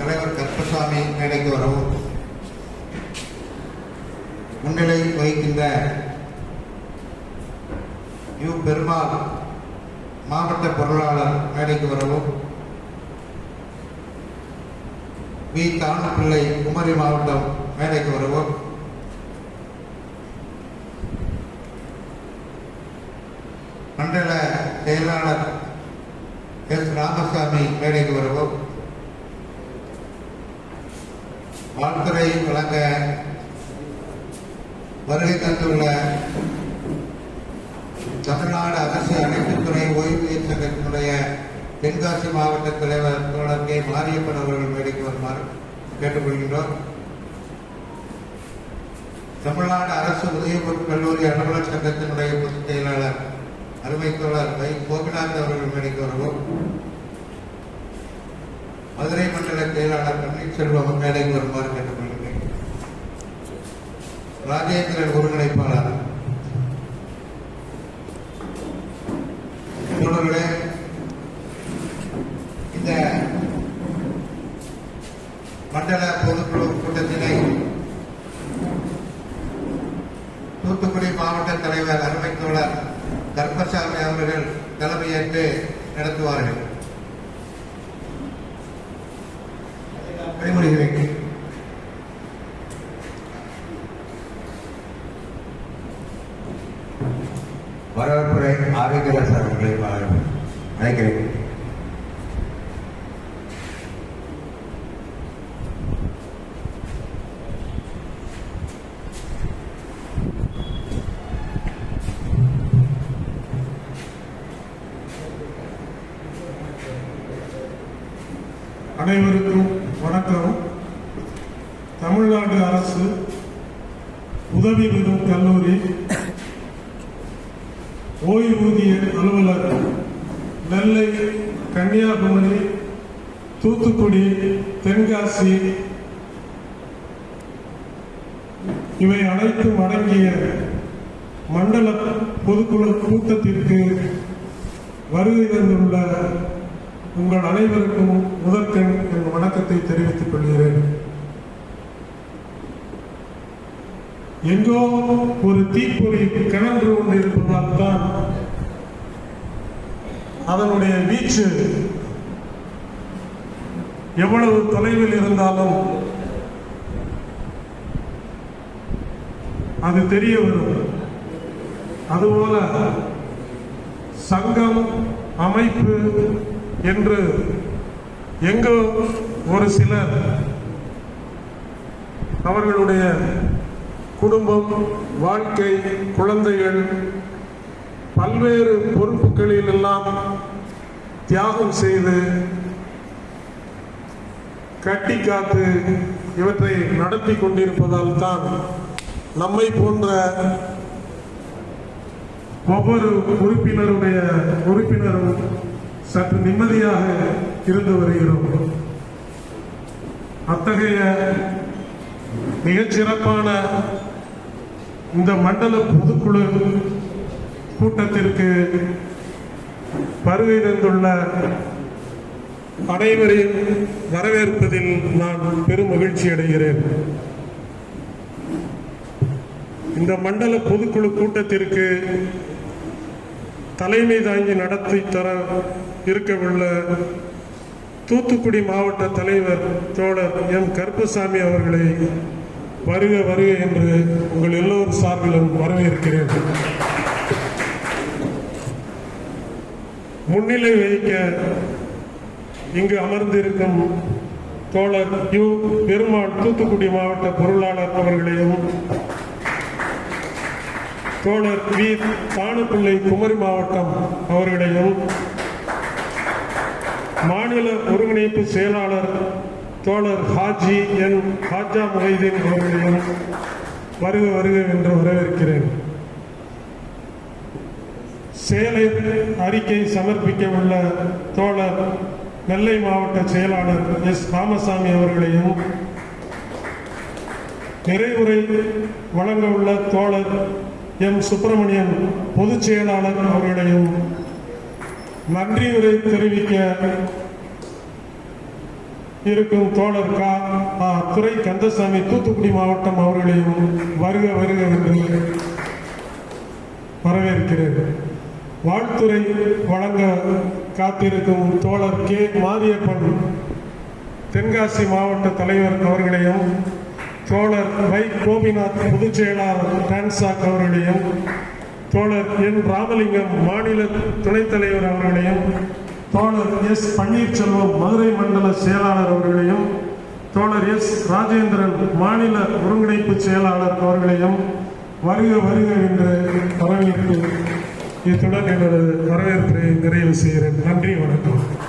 தலைவர் கற்பசாமி மேடைக்கு வரவும் முன்னிலை வகிக்கின்ற யு பெருமாள் மாவட்ட பொருளாளர் மேடைக்கு வரவும் வி. தானப்பிள்ளை குமரி மாவட்டம் மேடைக்கு வரவும் மண்டல செயலாளர் எஸ். ராமசாமி மேடைக்கு வரவும் வாழ்த்துறை வழங்க வருகை தந்துள்ள தமிழ்நாடு அரசு அனைத்துத்துறை ஓய்வூதிய சங்கத்தினுடைய தென்காசி மாவட்ட தலைவர் தோழர் கே. மாரியப்பன் அவர்கள் மேடைக்கு வருமாறு கேட்டுக்கொள்கின்றோம். தமிழ்நாடு அரசு உதயபூர் கல்லூரி அலுவலர் சங்கத்தினுடைய பொதுச் செயலாளர் அருமை தோழர் வை. கோபிநாத் அவர்கள் மேடைக்கு வருவோம். மதுரை மண்டல செயலாளர் கண்ணை செல்வம் மேடைக்கு வருமாறு கேட்டுக்கொள்கிறேன். ராஜேந்திரன் ஒருங்கிணைப்பாளர் தோழர்களே இந்த மண்டல பொதுக்குழு கூட்டத்தினை தூத்துக்குடி மாவட்ட தலைவர் அருமைத்தோழர் கர்பசாமி அவர்கள் தலைமையேற்று நடத்துவார்கள். வழிமொழிகிறேன் வரவேற்புரை ஆரோக்கியராஜ் அவர்களை அழைக்கிறேன் அனைவருக்கும் வணக்கம். தமிழ்நாடு அரசு உதவி பெறும் கல்லூரி ஓய்வூதிய அலுவலர் நெல்லை கன்னியாகுமரி தூத்துக்குடி தென்காசி இவை அனைத்தும் அடங்கிய மண்டல பொதுக்குழு கூட்டத்திற்கு வருகை தந்துள்ள உங்கள் அனைவருக்கும் முதற்கண் என் வணக்கத்தை தெரிவித்துக் கொள்கிறேன். எங்கோ ஒரு தீப்பொறி கிணன்று கொண்டு இருப்பதால் தான் அதனுடைய வீச்சு எவ்வளவு தொலைவில் இருந்தாலும் அது தெரிய வரும். அதுபோல சங்கம் அமைப்பு என்று எங்கோ ஒரு சிலர் அவர்களுடைய குடும்பம் வாழ்க்கை குழந்தைகள் பல்வேறு பொறுப்புகளில் எல்லாம் தியாகம் செய்து கட்டி காத்து இவற்றை நடத்தி கொண்டிருப்பதால் தான் நம்மை போன்ற ஒவ்வொரு உறுப்பினருடைய உறுப்பினரும் சற்று நிம்மதியாக இருந்து வருகிறோம். அத்தகைய மிகச்சிறப்பான இந்த மண்டல பொதுக்குழு கூட்டத்திற்கு வருகை தந்துள்ள அனைவரையும் வரவேற்பதில் நான் பெரும் மகிழ்ச்சி அடைகிறேன். இந்த மண்டல பொதுக்குழு கூட்டத்திற்கு தலைமை தாங்கி நடத்தி தர இருக்கவுள்ள தூத்துக்குடி மாவட்ட தலைவர் தோழர் எம் கருப்பசாமி அவர்களை வருக வருக என்று உங்கள் எல்லோரும் சார்பிலும் வரவேற்கிறேன். முன்னிலை வகிக்க இங்கு அமர்ந்திருக்கும் தோழர் யு பெருமாள் தூத்துக்குடி மாவட்ட பொருளாளர் அவர்களையும் தோழர் வி. பானுப்பிள்ளை குமரி மாவட்டம் அவர்களையும் மாநில ஒருங்கிணைப்பு செயலாளர் தோழர் ஹாஜி என் ஹாஜா முஹைதீன் அவர்களையும் வருக வருக என்று வரவேற்கிறேன். சேலை அறிக்கை சமர்ப்பிக்க உள்ள தோழர் நெல்லை மாவட்ட செயலாளர் எஸ். ராமசாமி அவர்களையும் நிறைவுரை வழங்க உள்ள தோழர் எம் சுப்பிரமணியன் பொதுச் செயலாளர் அவர்களையும் நன்றியுரை தெரிவிக்க இருக்கும் தோழர் கா துறை கந்தசாமி தூத்துக்குடி மாவட்டம் அவர்களையும் வருக வருக என்று வரவேற்கிறேன். வாழ்த்துறை வழங்க காத்திருக்கும் தோழர் கே. மாரியப்பன் தென்காசி மாவட்ட தலைவர் அவர்களையும் தோழர் வை கோபிநாத் பொதுச் செயலாளர் டான்சாக் அவர்களையும் தோழர் என் ராமலிங்கம் மாநில துணைத் தலைவர் அவர்களையும் தோழர் எஸ் பன்னீர்செல்வம் மதுரை மண்டல செயலாளர் அவர்களையும் தோழர் எஸ் ராஜேந்திரன் மாநில ஒருங்கிணைப்பு செயலாளர் அவர்களையும் வருக வருக என்று வரவேற்பு இத்துடன் எனது வரவேற்பை நிறைவு செய்கிறேன். நன்றி வணக்கம்.